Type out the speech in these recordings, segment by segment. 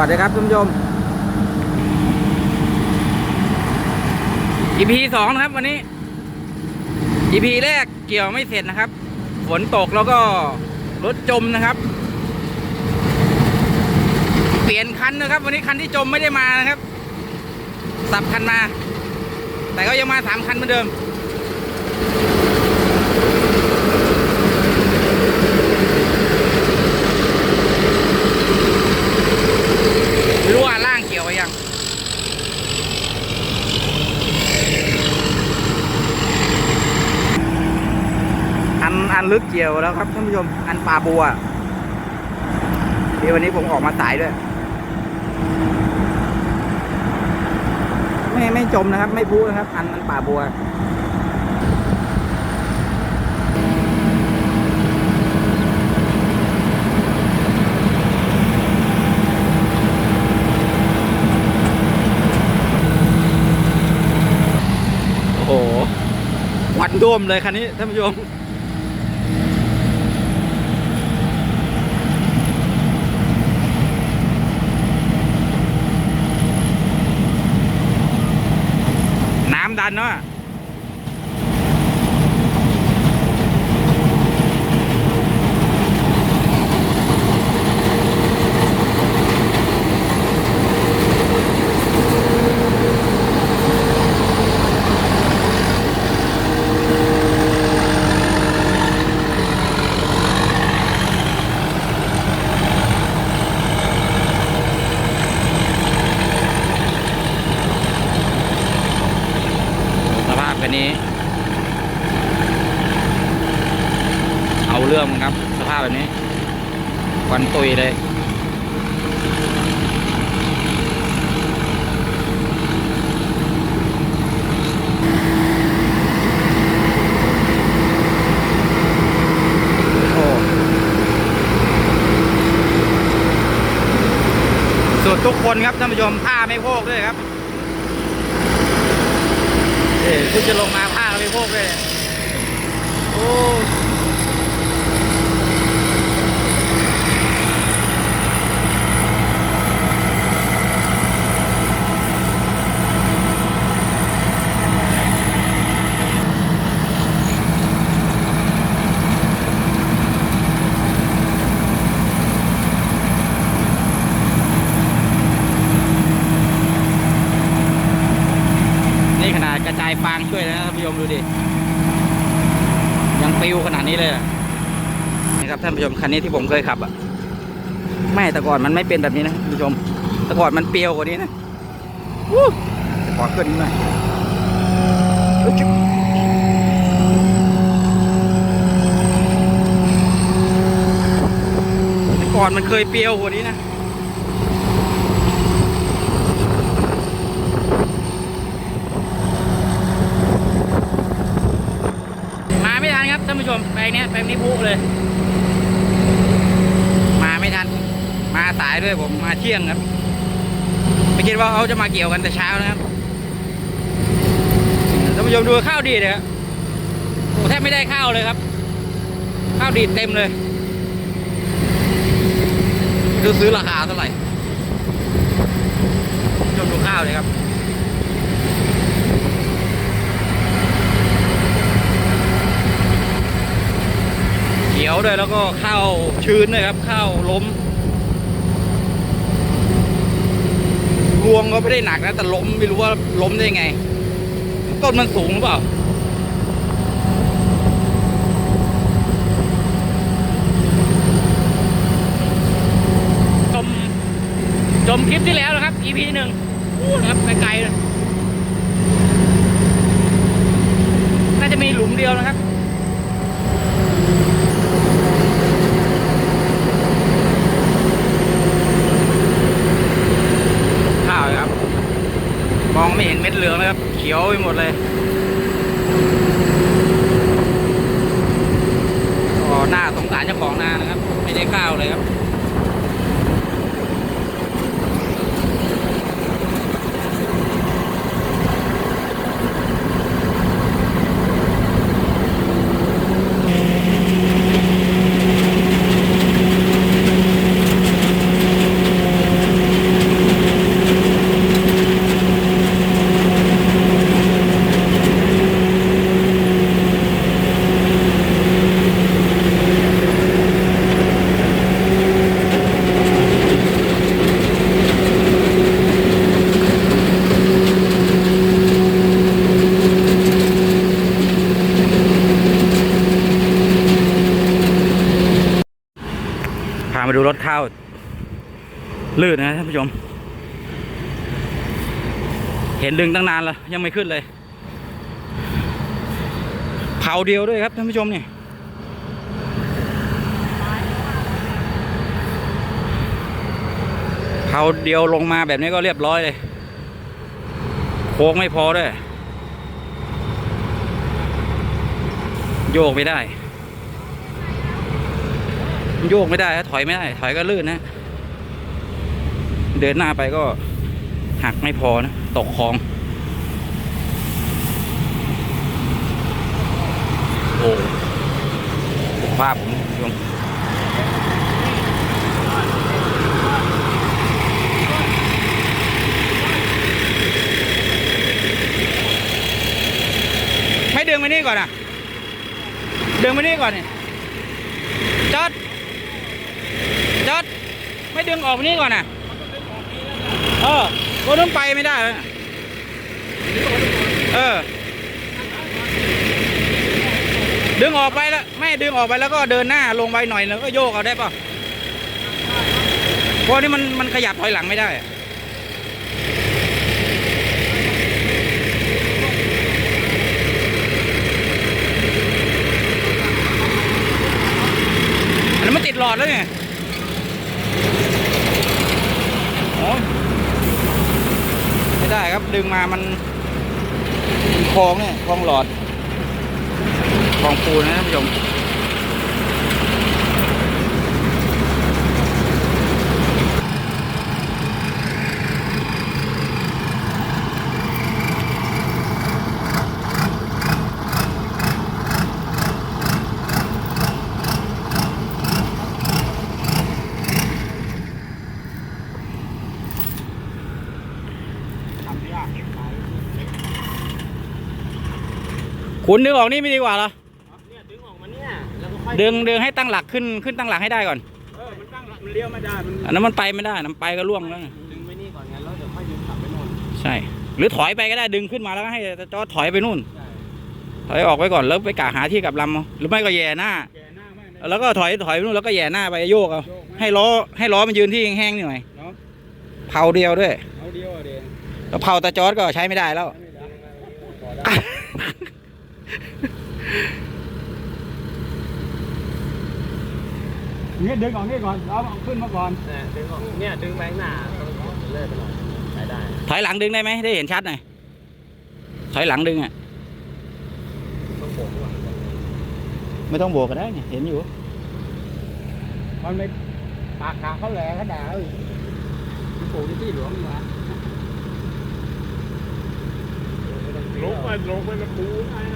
วัสดีครับท่านผู้ชม EP สองนะครับวันนี้ EP แรกเกี่ยวไม่เสร็จนะครับ ฝนตกแล้วก็รถจมนะครับ เปลี่ยนคันนะครับ วันนี้คันที่จมไม่ได้มานะครับ สับคันมา แต่ก็ยังมาสามคันเหมือนเดิม ไม่รู้ ว่าล่างเกี่ยวยังอันอันลึกเกี่ยวแล้วครับท่านผู้ชมอันปลาบัวที่วันนี้ผมออกมาสายด้วย ไม่ไม่จมนะครับ ไม่พูนะครับ อันอันป่าบัว ควันด้วมเลยคันนี้ท่านผู้ชมน้ำดันเนาะสภาพคันนี้ เอาเรื่องครับ สภาพแบบนี้ ควันตุยเลยสุดทุกคนครับท่านผู้ชมผ้าไม่โพกด้วยครับเอ้คุณจะลงมาผ้าไม่โพกเลยโอ้นี่ขนาดกระจายฟางช่วยแล้วนะท่านผู้ชมดูดิ ยังปิวขนาดนี้เลยอะนี่ครับ ท่านผู้ชมคันนี้ที่ผมเคยขับอะไม่แต่ก่อนมันไม่เป็นแบบนี้นะท่านผู้ชมแต่ก่อนมันเปรียวกว่านี้นะวู้แต่ก่อขึ้นหน่อยแต่ก่อนมันเคยเปรียวกว่านี้นะมาไม่ทันครับท่านผู้ชมแปลงเนี้ยแปลงนี้พุเลย มาไม่ทัน มา สายด้วยผมมาเที่ยงครับ ไม่คิดว่าเขาจะมาเกี่ยวกันแต่เช้านะครับท่านผู้ชมดูข้าวดีเลยครับโอ้แทบไม่ได้ข้าวเลยครับ ข้าวดีเต็มเลยดูซื้อราคาเท่าไหร่ชมดูข้าวเลยครับเขียวด้วยแล้วก็ข้าวชื้นด้วยครับข้าวล้ม รวงก็ไม่ได้หนักนะ แต่ล้มไม่รู้ว่าล้มได้ไง ต้นมันสูงหรือเปล่าจมจมคลิปที่แล้วนะครับ EP หนึ่งอู้นะครับไกลๆเลยน่าจะมีหลุมเดียวนะครับ ข้าวครับ มองไม่เห็นเม็ดเหลืองเลยครับ เขียวไปหมดเลยก็หน้าสงสารเจ้าของนานะครับ ไม่ได้ข้าวเลยครับ ดูรถข้าวลื่นนะท่านผู้ชม เห็นดึงตั้งนานแล้ว ยังไม่ขึ้นเลย เผาเดียวด้วยครับท่านผู้ชมเนี่ยเผาเดียวลงมาแบบนี้ก็เรียบร้อยเลย โค้งไม่พอด้วย โยกไม่ได้ โยกไม่ได้ฮะถอยไม่ได้ ถอยก็ลื่นนะเดินหน้าไปก็หักไม่พอนะ ตกคลอง โอ้ภาพผมยงไม่ดึงไปนี่ก่อนอะดึงไปนี่ก่อนเนี่ยจอด จอดไม่ดึงออกนี่ก่อนอะเออรถต้องไปไม่ได้เออ ดึงออกไปแล้วไม่ดึงออกไปแล้วก็เดินหน้าลงไปหน่อยแล้วก็โยกเอาได้ป่ะเพราะนี่มันมันขยับถอยหลังไม่ได้อะมันติดหลอดแล้วไงอ๋อ ไม่ได้ครับ ดึงมามันคลองเนี่ยคลองหลอดคลองปูนนะท่านผู้ชม คุณดึงออกนี่ไม่ดีกว่าเหรอเนี่ยดึงออกมาเนี่ยแล้วก็ค่อยดึงดึงให้ตั้งหลักขึ้นขึ้นตั้งหลักให้ได้ก่อนเออมันตั้งหลักมันเลี้ยวไม่ได้มันอันนั้นมันไปไม่ได้นะมันไปก็ล่วงแล้วไงดึงไปนี่ก่อนไงแล้วเดี๋ยวค่อยดึงกลับไปโน่นใช่ หรือถอยไปก็ได้ดึงขึ้นมาแล้วก็ให้จอถอยไปนู่นใช่ถอยออกไปก่อนแล้วไปกะหาที่กลับลำเอาหรือไม่ก็แย่หน้าแกหน้าไม่ไม่แล้วก็ถอยถอยไปนู่นแล้วก็แย่หน้าไปโยกเอาโยกไม่ให้ล้อให้ล้อมันยืนที่แห้งๆหน่อยเนาะเผาเดียวด้วยเอาเดียวอะเดียวแล้วเผาตาจอดก็ใช้ไม่ได้แล้วไม่ได้พอได้ เนี่ยดึงออกนี่ก่อนเอาเอาขึ้นมาก่อนเนี่ยดึงออกเนี่ยดึงแบงหน้าต้องกดเลื่อยไปหน่อยใช้ได้ถอยหลังดึงได้ไหมได้เห็นชัดหน่อยถอยหลังดึงอะต้องโบกก่อนไม่ต้องโบกก็ได้เนี่ยเห็นอยู่มันไม่ปากขาเขาแหลกเขาด่าเอ้ยมันปลูกที่ที่หลวงนี่วะลงไปลงไปกับปูไงน่ะเออมันก็ถมไว้เลยมันก็เล่นเลยวะล้าง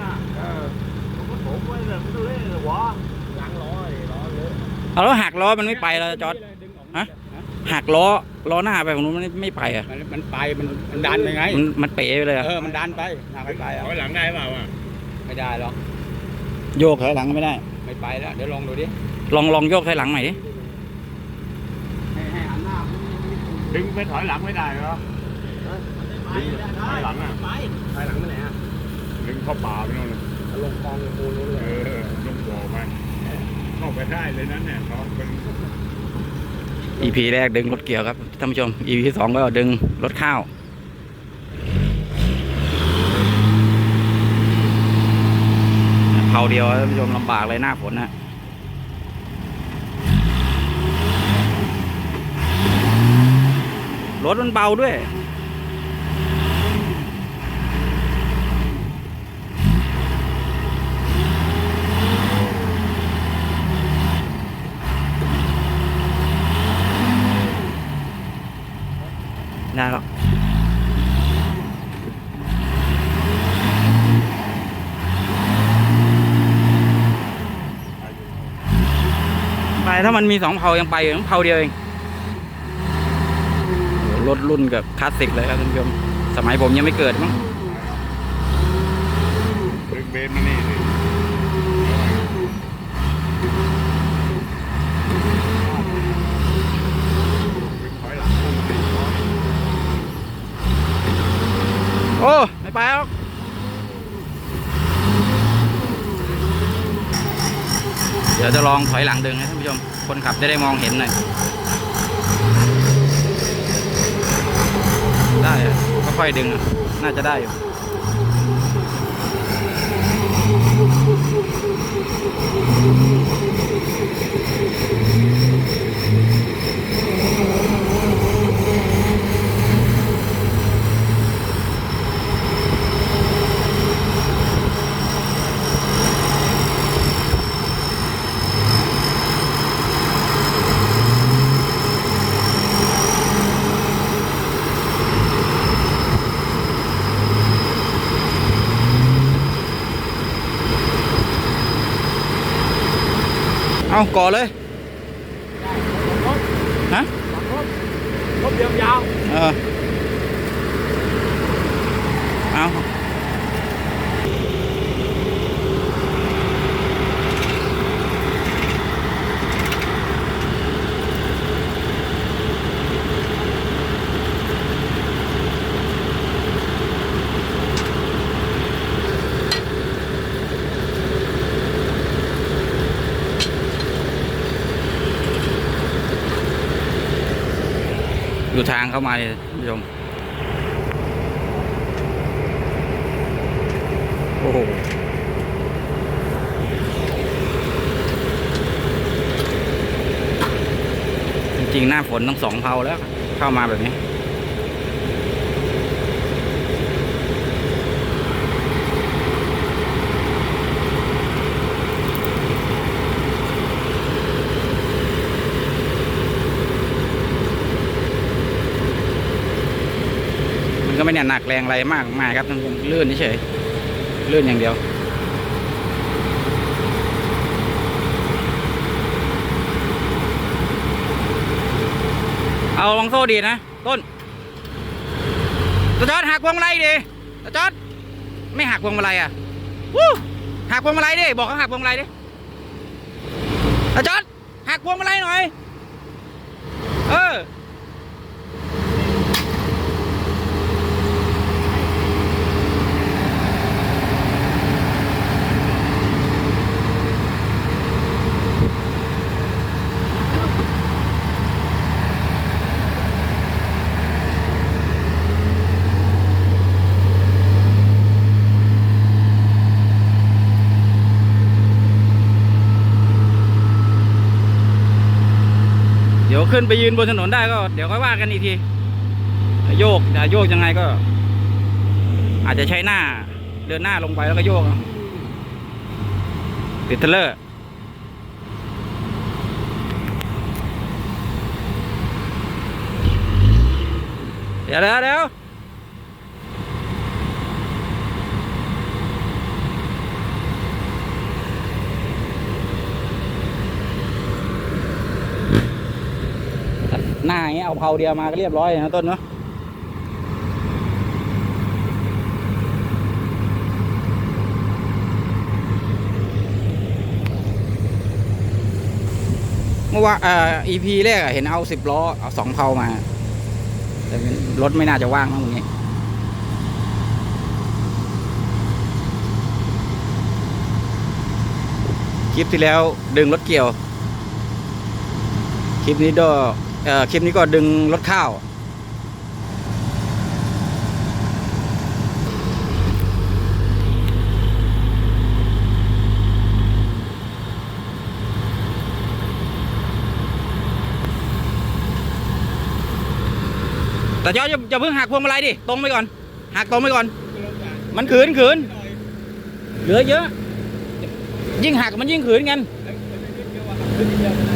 ล้อ เลยล้อเลอะเอาแล้วหักล้อมันไม่ไปแล้วจอดฮะหักล้อล้อหน้าไปของนู้นมันไม่ไปอะ มันมันไปมันมันดันไปไง มันมันเป๋ไปเลยอะ เออ มันดันไปหาไม่ไปอะถอยหลังได้เปล่าอะ ไม่ได้หรอก โยกถอยหลังไม่ได้ ไม่ไปแล้ว เดี๋ยวลองดูดิ ลองลองโยกถอยหลังใหม่ดิให้ให้หันหน้าดึงไปถอยหลังไม่ได้เหรอดึงถอยหลังอะไปถอยหลังไปไหนอะ ดึงเข้าป่าไปโน่นเลย ลงคลองลงปูนนู้เลเอยองบ่อไปเข้าไปได้เลยนั้นเนี่ยเขาเป็น EP แรกดึงรถเกี่ยวครับท่านผู้ชม EP ที่สองก็ดึงรถข้าวเผาเดียวท่านผู้ชมลำบากเลยหน้าฝนนะรถมันเบาด้วย ได้หรอกไปถ้ามันมีสองเผายังไปอยู่ต้องเผาเดียวเองโอ้โหรถรุ่นกับคลาสสิกเลยครับท่านผู้ชมสมัยผมยังไม่เกิดมั้งดึงเบนมานี่สิดึงถอยหลังลงสิ โอ้ไม่ไปหรอกเดี๋ยวจะลองถอยหลังดึงนะท่านผู้ชม คนขับจะได้มองเห็นหน่อย ได้ก็ค่อยดึง น่าจะได้อยู่ เอาก่อเลยฮะรถเดียวยาวเออเอา อยู่ทางเข้ามาเลยท่ยผู้ชมโอ้โหจริงๆหน้าฝนต้องสองเผาแล้ว เข้ามาแบบนี้ เนี่ยหนักแรงอะไรมากมายครับท่านลื่นเฉยลื่นอย่างเดียวเอาลองโซ่ดีนะ ต้นตาจอดหักพวงมาลัยดิตาจอดไม่หักพวงมาลัยอะวู้หักพวงมาลัยดิบอกเขาหักพวงมาลัยดิตาจอดหักพวงมาลัยหน่อย เออ ดี๋ยวขึ้นไปยืนบนถนนได้ก็ เดี๋ยวค่อยว่ากันอีกทีโยกจะโยกยังไงก็ อาจจะใช้หน้า เดินหน้าลงไปแล้วก็โยกติดเทเลอร์เดี๋ยวเดี๋ยวเดี๋ยว หน้าอย่างเงี้ยเอาเพาเดียวมาก็เรียบร้อยนะต้นเนาะเมื่อว่าเอ่อ EP แรกเห็นเอาสิบล้อเอาสองเพามา แต่รถไม่น่าจะว่างมั้งตรงนี้คลิปที่แล้วดึงรถเกี่ยว คลิปนี้ก็ คลิปนี้ก็ดึงรถข้าว แต่ยอดอย่าอย่าเพิ่งหักพวงมาลัยดิ ตรงไปก่อน หักตรงไปก่อน มันขืนขืนเหลือเยอะ ยิ่งหักมันยิ่งขืนกันเป็น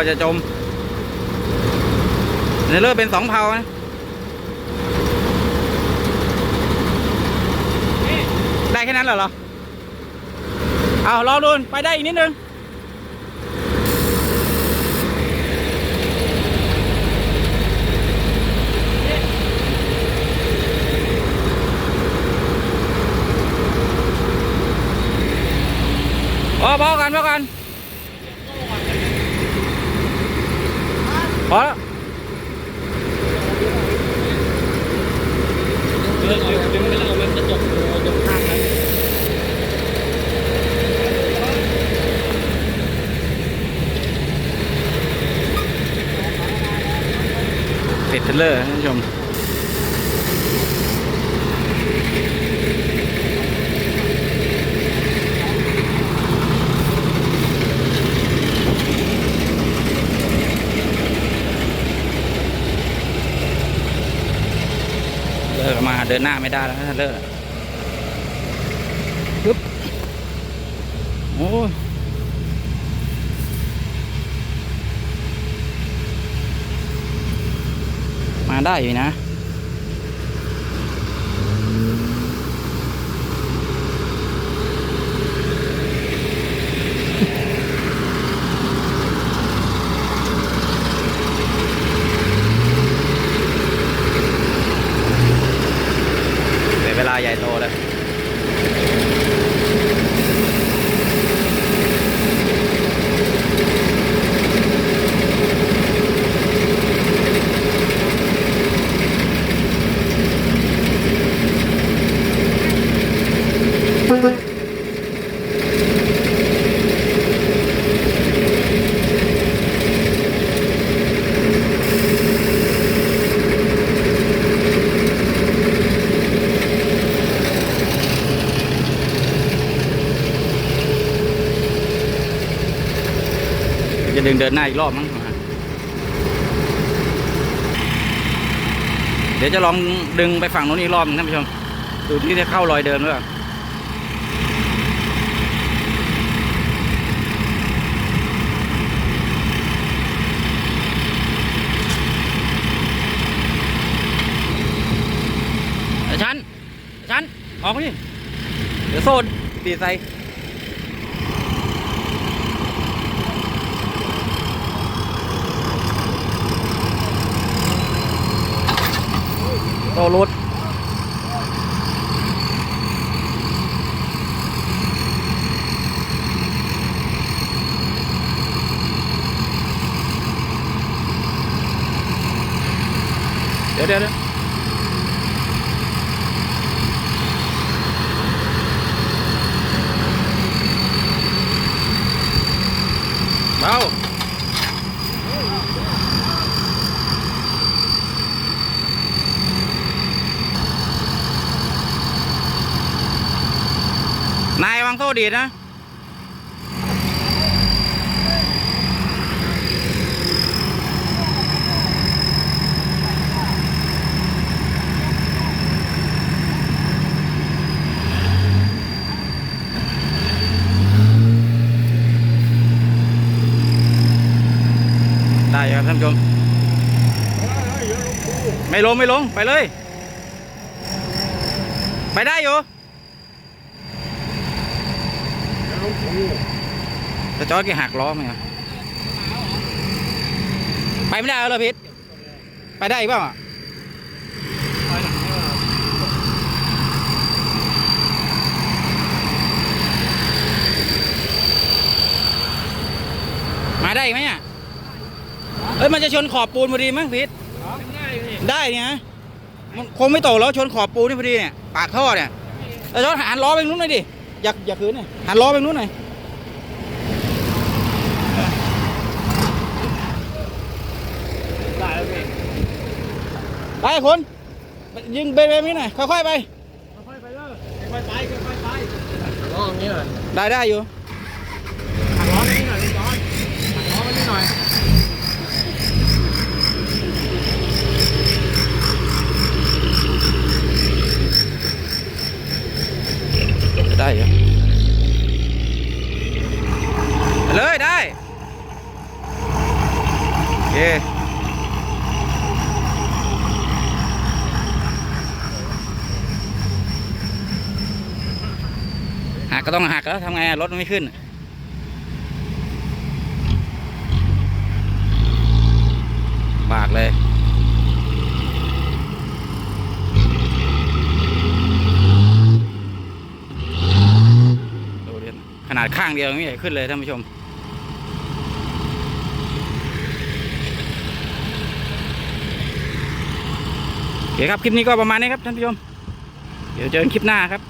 ็จะจมเนเลอร์เป็นสองเผานะได้แค่นั้นเหรอ เอาลองดูไปได้อีกนิดนึงพอพอกันพอกัน พอแล้วดึงดึงไม่เรามันจะจบตรงข้างนั้นติดเทเลอร์ท่านผู้ชม เดินหน้าไม่ได้แล้วนะเลิกปึ๊บโอ้มาได้อยู่นะ จะดึงเดินหน้าอีกรอบมั้งเดี๋ยวจะลองดึงไปฝั่งโน้นอีกรอบนึงท่านผู้ชมดูที่จะเข้ารอยเดิมหรือเปล่าไอ้ชันไอ้ชันออกมาดิเดี๋ยวโซนตีใส่ โตรุดเดี๋ยวเดี๋ยวเดี๋ยวเบานายวางโซ่ ดีนะได้ครับท่านผู้ชมไม่ลง ไม่ลง ไปเลย ไปได้อยู่ แต่จอร์ดแกหักล้อไหมครับไปไม่ได้แล้วเหรอพิษไปได้อีกเปล่าอะมาได้อีกไหมอะเอ้ยมันจะชนขอบปูนพอดีมั้งพิษได้เนี่ยมันคงไม่ตกแล้วชนขอบปูนนี่พอดีเนี่ยปากท่อเนี่ยแต่จอร์ดหันล้อไปนู้นหน่อยดิอยากอยากคืนเนี่ยหันล้อไปนู้นหน่อย ได้แล้วพี่ ไปคุณยิงเบรเบรนี้หน่อยค่อยๆไป ค่อยๆไปเลยค่อยๆไปค่อยๆไปล้อตรงนี้เลยได้ได้อยู่ หักล้อไปนิดหน่อยพี่จอนหักล้อไปนิดหน่อย ได้อยู่ไปเลยได้โอเคหักก็ต้องหักแล้วทำไงอะ รถมันไม่ขึ้น บากเลยดูดิขนาดข้างเดียวไม่ใหญ่ขึ้นเลยท่านผู้ชมโอเคครับ คลิปนี้ก็ประมาณนี้ครับท่านผู้ชม เดี๋ยวเจอกันคลิปหน้าครับ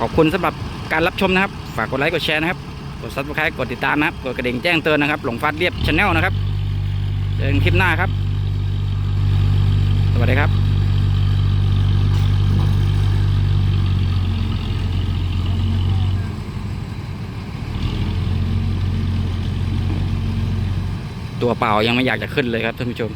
ขอบคุณสำหรับ การรับชมนะครับ ฝากกดไลค์กดแชร์นะครับ กด subscribe กดติดตามนะครับ กดกระดิ่งแจ้งเตือนนะครับ หลงฟัดเรียบชาแนลนะครับ เจอกันคลิปหน้าครับ สวัสดีครับตัวเปล่ายังไม่อยากจะขึ้นเลยครับท่านผู้ชม